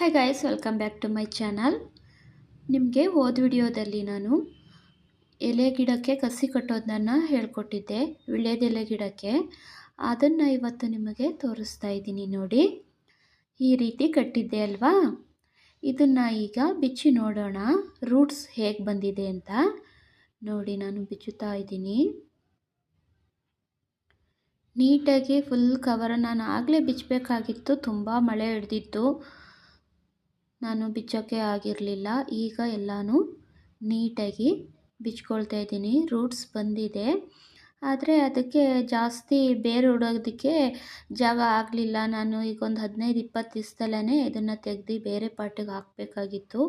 Hi guys welcome back to my channel ನಿಮಗೆ ಹೋದ ವಿಡಿಯೋದಲ್ಲಿ ನಾನು ಎಲೆ ಗಿಡಕ್ಕೆ ಕಸಿ ಕಟ್ಟೋದನ್ನು ಹೇಳ್ಕೊಟ್ಟಿದ್ದೆ. ವಿಳ್ಯದೆಲೆ ಗಿಡಕ್ಕೆ. ಅದನ್ನು ಇವತ್ತು ನಿಮಗೆ ತೋರಿಸ್ತಾ ಇದ್ದೀನಿ ನೋಡಿ. ಈ ರೀತಿ ಕಟ್ಟಿದ್ದೆ ಅಲ್ವಾ? ಇದನ್ನು ಈಗ ಬಿಚ್ಚಿ ನೋಡೋಣ. ರೂಟ್ಸ್ ಹೇಗೆ ಬಂದಿದೆ ಅಂತ ನೋಡಿ ನಾನು ಬಿಚ್ಚುತ್ತಾ ಇದ್ದೀನಿ. ನೀಟಾಗಿ ಫುಲ್ ಕವರ್ ನಾನು ಆಗಲೇ ಬಿಚ್ಚಬೇಕಾಗಿತ್ತು. ತುಂಬ ಮಳೆ ಹಿಡ್ದಿತ್ತು. ನಾನು ಬಿಚ್ಚೋಕ್ಕೆ ಆಗಿರಲಿಲ್ಲ. ಈಗ ಎಲ್ಲನೂ ನೀಟಾಗಿ ಬಿಚ್ಕೊಳ್ತಾ ಇದ್ದೀನಿ. ರೂಟ್ಸ್ ಬಂದಿದೆ. ಆದರೆ ಅದಕ್ಕೆ ಜಾಸ್ತಿ ಬೇರೆ ಉಡೋದಕ್ಕೆ ಜಾಗ ಆಗಲಿಲ್ಲ. ನಾನು ಈಗ ಒಂದು ಹದಿನೈದು ಇಪ್ಪತ್ತು ದಿವಸದಲ್ಲೇ ಇದನ್ನು ತೆಗೆದು ಬೇರೆ ಪಾಟಿಗೆ ಹಾಕಬೇಕಾಗಿತ್ತು.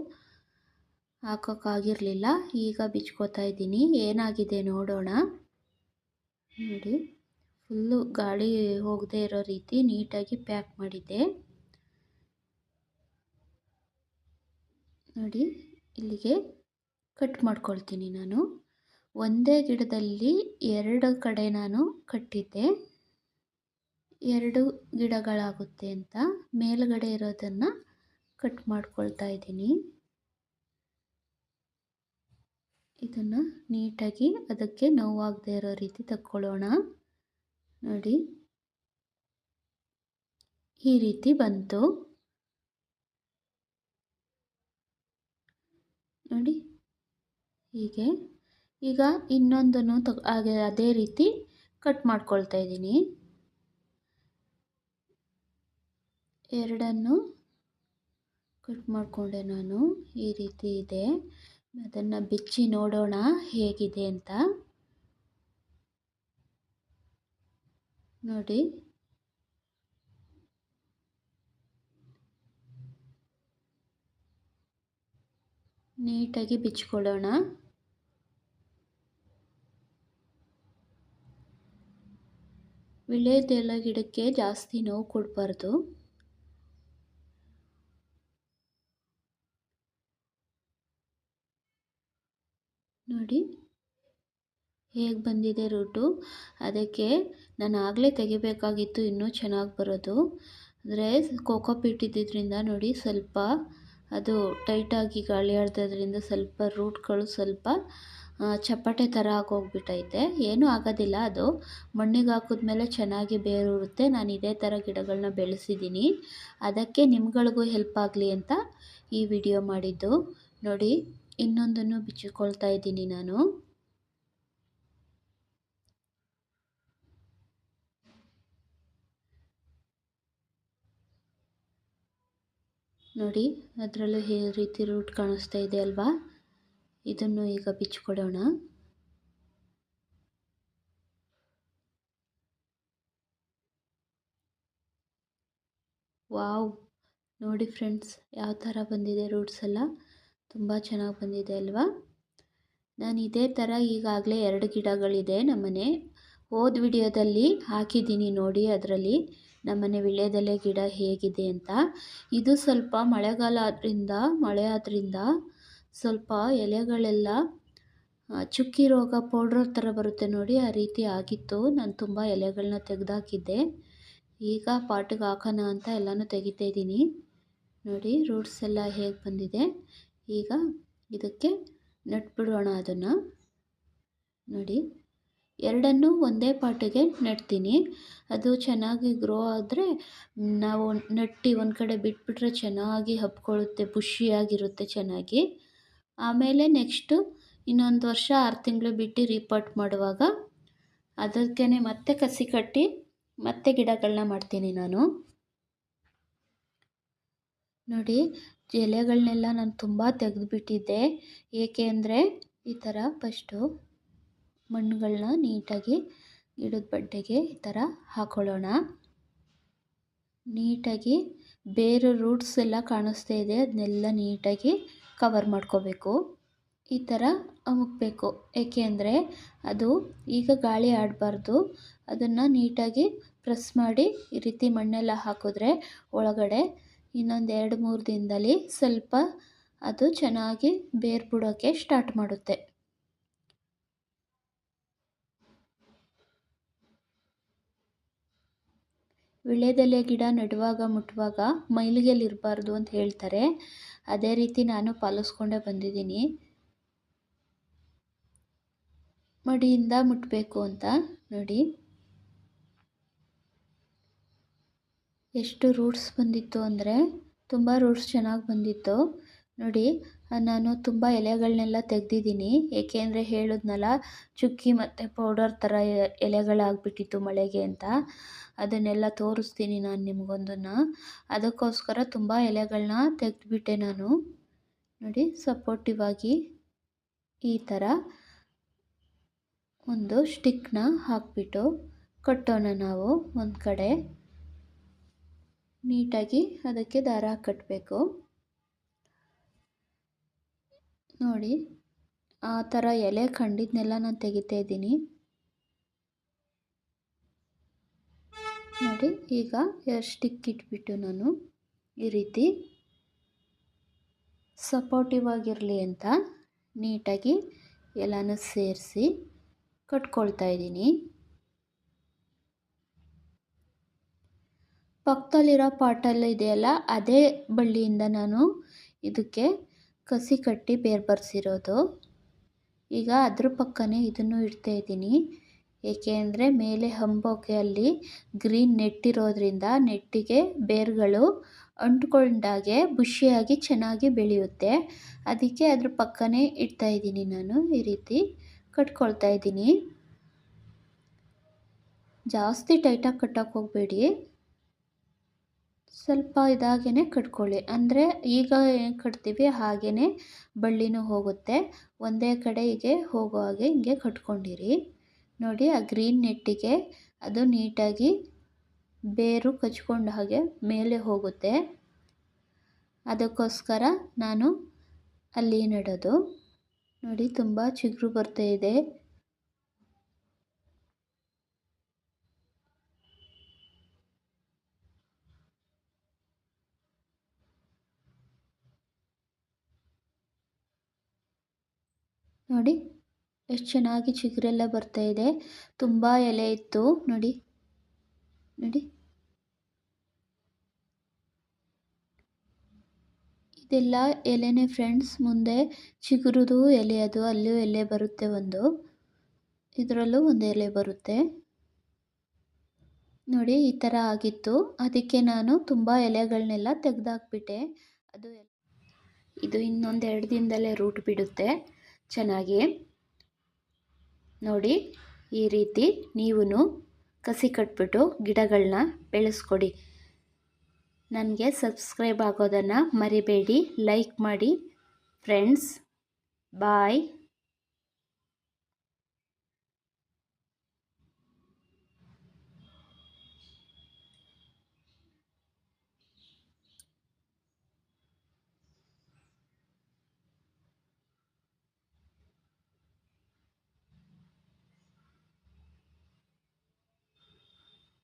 ಹಾಕೋಕ್ಕಾಗಿರಲಿಲ್ಲ ಈಗ ಬಿಚ್ಕೋತಾ ಇದ್ದೀನಿ. ಏನಾಗಿದೆ ನೋಡೋಣ. ನೋಡಿ. ಫುಲ್ಲು ಗಾಳಿ ಹೋಗದೆ ಇರೋ ರೀತಿ ನೀಟಾಗಿ ಪ್ಯಾಕ್ ಮಾಡಿದ್ದೆ. ನೋಡಿ, ಇಲ್ಲಿಗೆ ಕಟ್ ಮಾಡ್ಕೊಳ್ತೀನಿ ನಾನು. ಒಂದೇ ಗಿಡದಲ್ಲಿ ಎರಡು ಕಡೆ ನಾನು ಕಟ್ಟಿದ್ದೆ. ಎರಡು ಗಿಡಗಳಾಗುತ್ತೆ ಅಂತ ಮೇಲ್ಗಡೆ ಇರೋದನ್ನು ಕಟ್ ಮಾಡ್ಕೊಳ್ತಾ ಇದ್ದೀನಿ. ಇದನ್ನು ನೀಟಾಗಿ ಅದಕ್ಕೆ ನೋವಾಗದೇ ಇರೋ ರೀತಿ ತಕ್ಕೊಳ್ಳೋಣ. ನೋಡಿ, ಈ ರೀತಿ ಬಂತು. ನೋಡಿ. ಹೀಗೆ. ಈಗ ಇನ್ನೊಂದನ್ನು ತಗ, ಹಾಗೆ ಅದೇ ರೀತಿ ಕಟ್ ಮಾಡ್ಕೊಳ್ತಾ ಇದ್ದೀನಿ. ಎರಡನ್ನು ಕಟ್ ಮಾಡಿಕೊಂಡೆ ನಾನು. ಈ ರೀತಿ ಇದೆ. ಅದನ್ನು ಬಿಚ್ಚಿ ನೋಡೋಣ ಹೇಗಿದೆ ಅಂತ. ನೋಡಿ. ನೀಟಾಗಿ ಬಿಚ್ಕೊಳ್ಳೋಣ. ವಿಳೆದೆಲ್ಲ ಗಿಡಕ್ಕೆ ಜಾಸ್ತಿ ನೋವು ಕೊಡಬಾರ್ದು. ನೋಡಿ, ಹೇಗೆ ಬಂದಿದೆ ರೂಟು? ಅದಕ್ಕೆ ನಾನು ಆಗಲೇ ತೆಗಿಬೇಕಾಗಿತ್ತು, ಇನ್ನೂ ಚೆನ್ನಾಗಿ ಬರೋದು. ಅಂದರೆ ಕೋಕೋಪಿಟ್ಟಿದ್ದರಿಂದ ನೋಡಿ ಸ್ವಲ್ಪ ಅದು ಟೈಟಾಗಿ ಗಾಳಿ ಆಡ್ದದ್ರಿಂದ ಸ್ವಲ್ಪ ರೂಟ್ಗಳು ಸ್ವಲ್ಪ ಚಪ್ಪಟೆ ಥರ ಆಗೋಗ್ಬಿಟ್ಟೈತೆ ಏನೂ ಆಗೋದಿಲ್ಲ ಅದು. ಮಣ್ಣಿಗೆ ಹಾಕಿದ್ಮೇಲೆ ಚೆನ್ನಾಗಿ ಬೇರೂರುತ್ತೆ. ನಾನು ಇದೇ ಥರ ಗಿಡಗಳನ್ನ ಬೆಳೆಸಿದ್ದೀನಿ. ಅದಕ್ಕೆ ನಿಮ್ಗಳಿಗೂ ಹೆಲ್ಪ್ ಆಗಲಿ ಅಂತ ಈ ವಿಡಿಯೋ ಮಾಡಿದ್ದು. ನೋಡಿ, ಇನ್ನೊಂದನ್ನು ಬಿಚ್ಚಿಕೊಳ್ತಾ ಇದ್ದೀನಿ ನಾನು. ನೋಡಿ, ಅದರಲ್ಲೂ ಈ ರೀತಿ ರೂಟ್ ಕಾಣಿಸ್ತಾ ಇದೆ ಅಲ್ವಾ? ಇದನ್ನು ಈಗ ಬಿಚ್ಚಿಕೊಡೋಣ. ವಾವ್! ನೋಡಿ ಫ್ರೆಂಡ್ಸ್, ಯಾವ ಥರ ಬಂದಿದೆ ರೂಟ್ಸ್ ಎಲ್ಲ? ತುಂಬ ಚೆನ್ನಾಗಿ ಬಂದಿದೆ ಅಲ್ವಾ? ನಾನು ಇದೇ ಥರ ಈಗಾಗಲೇ ಎರಡು ಗಿಡಗಳಿದೆ ನಮ್ಮನೆ. ಹೋದ ವಿಡಿಯೋದಲ್ಲಿ ಹಾಕಿದ್ದೀನಿ ನೋಡಿ ಅದರಲ್ಲಿ. ನಮ್ಮನೆ ವಿಳ್ಯದೆಲೆ ಗಿಡ ಹೇಗಿದೆ ಅಂತ. ಇದು ಸ್ವಲ್ಪ ಮಳೆಗಾಲ ಆದ್ದರಿಂದ ಮಳೆ ಆದ್ದರಿಂದ ಸ್ವಲ್ಪ ಎಲೆಗಳೆಲ್ಲ ಚುಕ್ಕಿ ರೋಗ ಪೌಡ್ರ್ ಥರ ಬರುತ್ತೆ ನೋಡಿ, ಆ ರೀತಿ ಆಗಿತ್ತು. ನಾನು ತುಂಬ ಎಲೆಗಳನ್ನ ತೆಗೆದಾಕಿದ್ದೆ. ಈಗ ಪಾಟಿಗೆ ಹಾಕೋಣ ಅಂತ ಎಲ್ಲನೂ ತೆಗಿತಾ ಇದ್ದೀನಿ. ನೋಡಿ, ರೂಟ್ಸ್ ಎಲ್ಲ ಹೇಗೆ ಬಂದಿದೆ. ಈಗ ಇದಕ್ಕೆ ನಟ್ಬಿಡೋಣ ಅದನ್ನು. ನೋಡಿ. ಎರಡನ್ನೂ ಒಂದೇ ಪಾಟಿಗೆ ನೆಡ್ತೀನಿ. ಅದು ಚೆನ್ನಾಗಿ ಗ್ರೋ ಆದರೆ ನಾವು ನೆಟ್ಟಿ ಒಂದು ಕಡೆ ಬಿಟ್ಬಿಟ್ರೆ ಚೆನ್ನಾಗಿ ಹಬ್ಕೊಳ್ಳುತ್ತೆ ಬುಷಿಯಾಗಿರುತ್ತೆ ಚೆನ್ನಾಗಿ. ಆಮೇಲೆ ನೆಕ್ಸ್ಟು ಇನ್ನೊಂದು ವರ್ಷ ಆರು ತಿಂಗಳು ಬಿಟ್ಟು ರೀಪಾಟ್ ಮಾಡುವಾಗ ಅದಕ್ಕೆ ಮತ್ತೆ ಕಸಿ ಕಟ್ಟಿ ಮತ್ತೆ ಗಿಡಗಳನ್ನ ಮಾಡ್ತೀನಿ ನಾನು. ನೋಡಿ ಎಲೆಗಳನ್ನೆಲ್ಲ ನಾನು ತುಂಬ ತೆಗೆದುಬಿಟ್ಟಿದ್ದೆ. ಏಕೆ ಅಂದರೆ ಈ ಥರ ಫಸ್ಟು ಮಣ್ಣುಗಳನ್ನ ನೀಟಾಗಿ ಗಿಡದ ಬಡ್ಡೆಗೆ ಈ ಥರ ಹಾಕ್ಕೊಳ್ಳೋಣ ನೀಟಾಗಿ ಬೇರೆ ರೂಟ್ಸ್ ಎಲ್ಲ ಕಾಣಿಸ್ತಾ ಇದೆ, ಅದನ್ನೆಲ್ಲ ನೀಟಾಗಿ ಕವರ್ ಮಾಡ್ಕೋಬೇಕು. ಈ ಥರ ಅಮುಕಬೇಕು. ಏಕೆಂದರೆ ಅದು ಈಗ ಗಾಳಿ ಆಡಬಾರ್ದು. ಅದನ್ನು ನೀಟಾಗಿ ಪ್ರೆಸ್ ಮಾಡಿ ಈ ರೀತಿ ಮಣ್ಣೆಲ್ಲ ಹಾಕಿದ್ರೆ ಒಳಗಡೆ ಇನ್ನೊಂದು ಎರಡು ಮೂರು ದಿನದಲ್ಲಿ ಸ್ವಲ್ಪ ಅದು ಚೆನ್ನಾಗಿ ಬೇರು ಬಿಡೋಕ್ಕೆ ಸ್ಟಾರ್ಟ್ ಮಾಡುತ್ತೆ. ವಿಳ್ಯದೆಲೆ ಗಿಡ ನೆಡುವಾಗ ಮುಟ್ಟುವಾಗ ಮೈಲಿಗೆಲಿರಬಾರ್ದು ಅಂತ ಹೇಳ್ತಾರೆ. ಅದೇ ರೀತಿ ನಾನು ಪಾಲಿಸ್ಕೊಂಡೇ ಬಂದಿದ್ದೀನಿ. ಮಡಿಯಿಂದ ಮುಟ್ಟಬೇಕು ಅಂತ ನೋಡಿ. ಎಷ್ಟು ರೂಟ್ಸ್ ಬಂದಿತ್ತು ಅಂದರೆ ತುಂಬ ರೂಟ್ಸ್ ಚೆನ್ನಾಗಿ ಬಂದಿತ್ತು. ನೋಡಿ, ನಾನು ತುಂಬ ಎಲೆಗಳನ್ನೆಲ್ಲ ತೆಗೆದಿದ್ದೀನಿ. ಏಕೆಂದರೆ ಹೇಳಿದ್ನಲ್ಲ, ಚುಕ್ಕಿ ಮತ್ತು ಪೌಡರ್ ಥರ ಎಲೆಗಳಾಗ್ಬಿಟ್ಟಿತ್ತು ಮಳೆಗೆ ಅಂತ. ಅದನ್ನೆಲ್ಲ ತೋರಿಸ್ತೀನಿ ನಾನು ನಿಮಗೊಂದನ್ನು. ಅದಕ್ಕೋಸ್ಕರ ತುಂಬ ಎಲೆಗಳನ್ನ ತೆಗೆದುಬಿಟ್ಟೆ ನಾನು. ನೋಡಿ ಸಪೋರ್ಟಿವ್ ಆಗಿ ಈ ಥರ ಒಂದು ಸ್ಟಿಕ್ನ ಹಾಕಿಬಿಟ್ಟು ಕಟ್ಟೋಣ ನಾವು ಒಂದು ಕಡೆ. ನೀಟಾಗಿ ಅದಕ್ಕೆ ದಾರ ಕಟ್ಟಬೇಕು ನೋಡಿ. ಆ ಥರ ಎಲೆ ಕಂಡಿದ್ನೆಲ್ಲ ನಾನು ತೆಗಿತಾ ಇದ್ದೀನಿ. ನೋಡಿ, ಈಗ ಸ್ಟಿಕ್ ಇಟ್ಬಿಟ್ಟು ನಾನು ಈ ರೀತಿ ಸಪೋರ್ಟಿವ್ ಆಗಿರಲಿ ಅಂತ ನೀಟಾಗಿ ಎಲ್ಲನೂ ಸೇರಿಸಿ ಕಟ್ಕೊಳ್ತಾ ಇದ್ದೀನಿ. ಪಕ್ಕದಲ್ಲಿರೋ ಪಾಟಲ್ಲಿ ಇದೆಯಲ್ಲ, ಅದೇ ಬಳ್ಳಿಯಿಂದ ನಾನು ಇದಕ್ಕೆ ಕಸಿ ಕಟ್ಟಿ ಬೇರ್ಪಡಿಸಿರೋದು ಈಗ ಅದ್ರ ಪಕ್ಕನೇ ಇದನ್ನು ಇಡ್ತಾ ಇದ್ದೀನಿ. ಏಕೆ ಅಂದರೆ ಮೇಲೆ ಹಂಬೋಕೆ ಅಲ್ಲಿ ಗ್ರೀನ್ ನೆಟ್ಟಿರೋದ್ರಿಂದ ನೆಟ್ಟಿಗೆ ಬೇರುಗಳು ಅಂಟ್ಕೊಂಡಾಗೆ ಬುಷಿಯಾಗಿ ಚೆನ್ನಾಗಿ ಬೆಳೆಯುತ್ತೆ. ಅದಕ್ಕೆ ಅದ್ರ ಪಕ್ಕನೇ ಇಡ್ತಾ ಇದ್ದೀನಿ ನಾನು ಈ ರೀತಿ ಕಟ್ಕೊಳ್ತಾ ಇದ್ದೀನಿ. ಜಾಸ್ತಿ ಟೈಟಾಗಿ ಕಟ್ಟೋಕೆ ಹೋಗಬೇಡಿ. ಸ್ವಲ್ಪ ಇದಾಗೇ ಕಟ್ಕೊಳ್ಳಿ. ಅಂದರೆ ಈಗ ಏನು ಕಟ್ತೀವಿ ಹಾಗೆಯೇ ಬಳ್ಳಿನೂ ಹೋಗುತ್ತೆ. ಒಂದೇ ಕಡೆಗೆ ಹೋಗೋ ಹಾಗೆ ಹಿಂಗೆ ಕಟ್ಕೊಂಡಿರಿ. ನೋಡಿ ಆ ಗ್ರೀನ್ ನೆಟ್ಟಿಗೆ ಅದು ನೀಟಾಗಿ ಬೇರು ಕಚ್ಕೊಂಡ ಹಾಗೆ ಮೇಲೆ ಹೋಗುತ್ತೆ. ಅದಕ್ಕೋಸ್ಕರ ನಾನು ಅಲ್ಲಿ ನೆಡೋದು. ನೋಡಿ ತುಂಬ ಚಿಗುರು ಬರ್ತಾ ಇದೆ. ನೋಡಿ, ಎಷ್ಟು ಚೆನ್ನಾಗಿ ಚಿಗುರೆಲ್ಲ ಬರ್ತಾ ಇದೆ. ತುಂಬ ಎಲೆ ಇತ್ತು. ನೋಡಿ ನೋಡಿ. ಇದೆಲ್ಲ ಎಲೆನೇ ಫ್ರೆಂಡ್ಸ್, ಮುಂದೆ ಚಿಗುರುದು ಎಲೆ ಅದು. ಅಲ್ಲೂ ಎಲೆ ಬರುತ್ತೆ ಒಂದು. ಇದರಲ್ಲೂ ಒಂದು ಎಲೆ ಬರುತ್ತೆ. ನೋಡಿ, ಈ ಥರ ಆಗಿತ್ತು. ಅದಕ್ಕೆ ನಾನು ತುಂಬ ಎಲೆಗಳನ್ನೆಲ್ಲ ತೆಗೆದಾಕ್ಬಿಟ್ಟೆ. ಅದು ಇದು ಇನ್ನೊಂದು ಎರಡು ದಿನದಲ್ಲೇ ರೂಟ್ ಬಿಡುತ್ತೆ. ಚೆನ್ನಾಗಿ ನೋಡಿ ಈ ರೀತಿ ನೀವು ಕಸಿ ಕಟ್ಬಿಟ್ಟು ಗಿಡಗಳನ್ನ ಬೆಳೆಸ್ಕೊಡಿ. ನನಗೆ ಸಬ್ಸ್ಕ್ರೈಬ್ ಆಗೋದನ್ನು ಮರಿಬೇಡಿ, ಲೈಕ್ ಮಾಡಿ. Friends, bye.